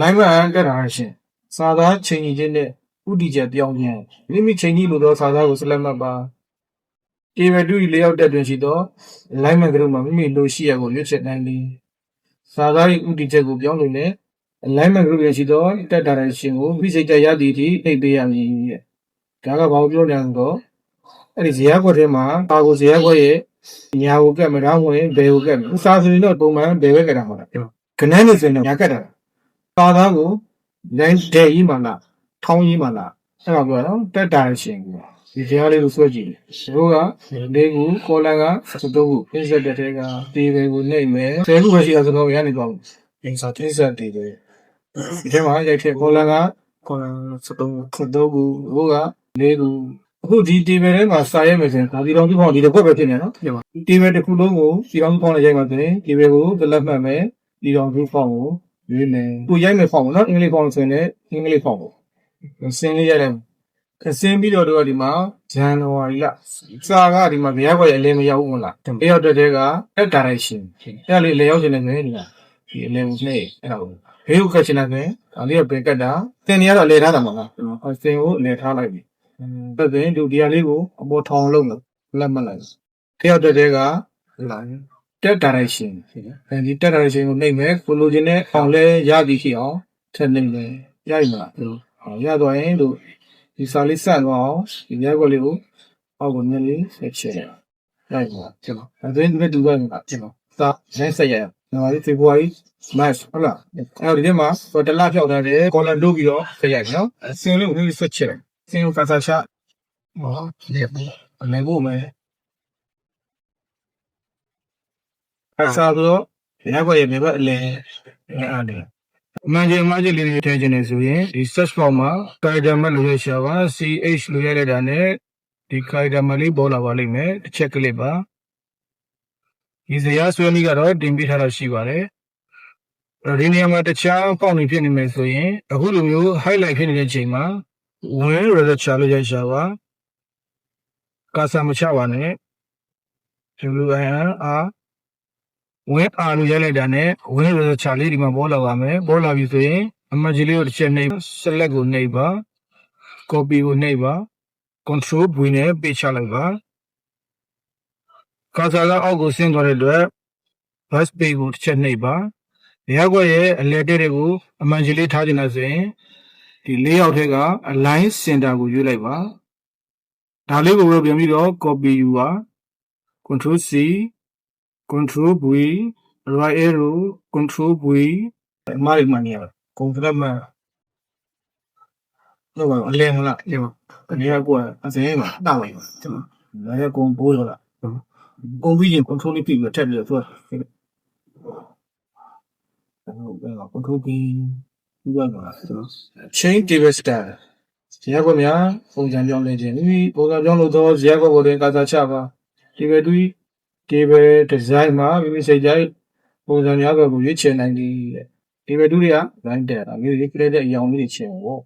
လိုင်းမန်တက်တာရှင်စာသားချိန်ကြီးချင်းနဲ့ဥတီချက်ပြောင်းခြင်းမိမိချိန်ကြီးလို့သောစာသားကိုဆက်လက်မှတ်ပါဒီဝတူလျောက်တက်တွင်ရှိသောလိုင်းမန်ကလေးမှာမိမိလိုရှိရကိုရွေးချယ်နိုင်သည်စာသား၏ဥတီချက်ကိုပြောင်းလို့လည်းလိုင်းမန်ကလေးရရှိသောတက်တာတဲ့ရှင်ကိုဖိစိတ်တရသည်ထိနှိပ်ပေးရမည်တဲ့ဒါကဘာကိုပြောနေလဲဆိုတော့အဲ့ဒီဇေယျကွက်ထဲမှာပါကိုဇေယျကွက်ရဲ့ညာကိုကက်မလားဝင်ဘယ်ကိုကက်မလဲစာဆိုရင်တော့ပုံမှန်ဘယ်ဘက်ကက်တာမှာလားခဏနေဆိုရင်တော့ညာကက်တာ ပါသားကိုလိုင်းဒဲကြီးမှလားထောင်းကြီးမှလားအဲ့တော့ပြောတော့တက်တာရှင်ကူဒီတရားလေးကိုစွဲကြည့်တယ်တို့ကလေးခုကောလန်ကသုံးခုပြည့်စက်တဲ့ထဲကဒီပဲကိုနှိမ့်မယ်ဆယ်ခုပဲရှိတာဆိုတော့ရနေသွားဘူးအင်းစားတင်းစက်တည်တယ်ဒီထဲမှာရိုက်ထည့်ကောလန်ကကောလန်သုံးခုသုံးခုတို့ကလေးခုအခုဒီတီဗယ်ထဲမှာစာရဲမယ်ဆိုရင်ဒါဒီတော်သူဖောင်းဒီတစ်ခွက်ပဲဖြစ်နေနော်တီဗယ်တစ်ခုလုံးကိုဒီတော်သူဖောင်းနဲ့ရိုက်မှဆိုရင်တီဗယ်ကိုတလက်မှတ်မယ်ဒီတော်သူဖောင်းကို ရွေးမယ်ကိုရိုက်မယ်ဖောက်ပေါ့နော်အင်္ဂလိပ်ဖောက်ဆိုရင်လည်းအင်္ဂလိပ်ဖောက်ပေါ့စင်းလေးရိုက်လိုက်မယ်စင်းပြီးတော့တို့ကဒီမှာဇန်နဝါရီလစာကဒီမှာဘယ်ရောက်ရအလဲမရောက်ဘူးမလားအဲ့ရောက်တဲ့တဲက at direction အဲ့လေးလေရောက်နေတယ်ဒီမှာဒီအလဲကိုနှိမ့်အဲ့ဒါကိုဘေးကိုကတ်ချင်တယ်ဒါလေးကပင်ကတ်တာတင်နေရတော့လေထားတာမလားအစင်းကိုလေထားလိုက်ပြီပတ်ပင်ဒုတိယလေးကိုအပေါ်ထောင်လုံးလို့လက်မလိုက်အဲ့ရောက်တဲ့တဲကလာ တက် direction အဲဒီတက် direction ကိုနှိမ့်မယ်ကိုလိုချင်တဲ့အောင်လဲရသည်ရှိအောင်ထည့်နှိမ့်မယ်ရပြီမလားဟောရသွားရင်တို့ဒီစာလေးဆက်သွားအောင်ဒီရက်ကွက်လေးကိုအောက်ကိုနည်းလေးဆက်ချဲရပြီမလားကျတော့အဲဒီမဲ့တူပါ့မလားကျတော့စာရိုင်းဆက်ရအောင်နော်ဒီ February March ဟုတ်လားအဲဒီထဲမှာတလဖြောက်ထားတယ်ကောလန်တို့ပြီးတော့ဆက်ရိုက်နော်အစင်းလေးကိုနည်းလေးဆွတ်ချလိုက်စင်းကိုကစားချဟောလေအနေဖို့မယ် အစားဆိုတော့ရက်ွက်ရဲ့မြေဘက်အလဲအားတယ်အမှန်ကြီးအမှန်ကြီးလေးတွေထည့်ခြင်းနေဆိုရင်ဒီ search box မှာ character မလို့ရရှာပါ ch လို့ရလိုက်တာနဲ့ဒီ character မလေးပေါ်လာပါလိမ့်မယ်တစ်ချက်ကလေးပါဒီဇာတ်ဆွဲနည်းကတော့တင်ပြထားတာရှိပါတယ်အဲ့တော့ဒီနေရာမှာတခြားပေါက်နေဖြစ်နေမယ်ဆိုရင်အခုလိုမျိုး highlight ဖြစ်နေတဲ့ချိန်မှာဝင် register လို့ရရှာပါကာစာမချပါနဲ့ WIR ဝင်းအာလို့ရိုက်လိုက်တာနဲ့ဝင်းရချာလေးဒီမှာပေါ်လာပါမယ်ပေါ်လာပြီဆိုရင်အမကြီးလေးကိုတစ်ချက်နှိပ် select ကိုနှိပ်ပါ copy ကိုနှိပ်ပါ control V နဲ့ပေးချလိုက်ပါကာဆာကအောက်ကိုဆင်းသွားတဲ့အတွက် bus page ကိုတစ်ချက်နှိပ်ပါရက်ွက်ရဲ့အလဲတဲ့တွေကိုအမှန်ကြီးလေးထားခြင်းလို့ဆိုရင်ဒီလေးယောက်ထက်က align center ကိုရွေးလိုက်ပါဒါလေးကိုပြန်ပြီးတော့ copy ယူပါ control C control V right arrow control V အမားရီမနီယာကွန်ဖရက်မတော့ဘာအလဲမလားဒီမှာအနေကကိုယ်အစင်းမှာတောက်လိုက်ပါဒီမှာလည်းကွန်ပိုးတော့လားကွန်ပြီးရင် control လေးပြပြီးထက်ပြီးတော့သူကဟုတ်ကဲ့ control ပြီးပြီးတော့လား change table style ဇာတ်ကွက်များပုံစံပြောင်းလဲခြင်းဒီပုံစံပြောင်းလို့တော့ဇာတ်ကွက်ပေါ်တွင်ကာသာချပါဒီပဲတူ table design မှာမိမိစိတ်ကြိုက်ပုံစံများစွာကို ရွေးချယ်နိုင်သည်တဲ့ဒီပဲတူတွေက line တက်တာမျိုးရေးကြတဲ့အရောင်လေးတွေချင်ပေါ့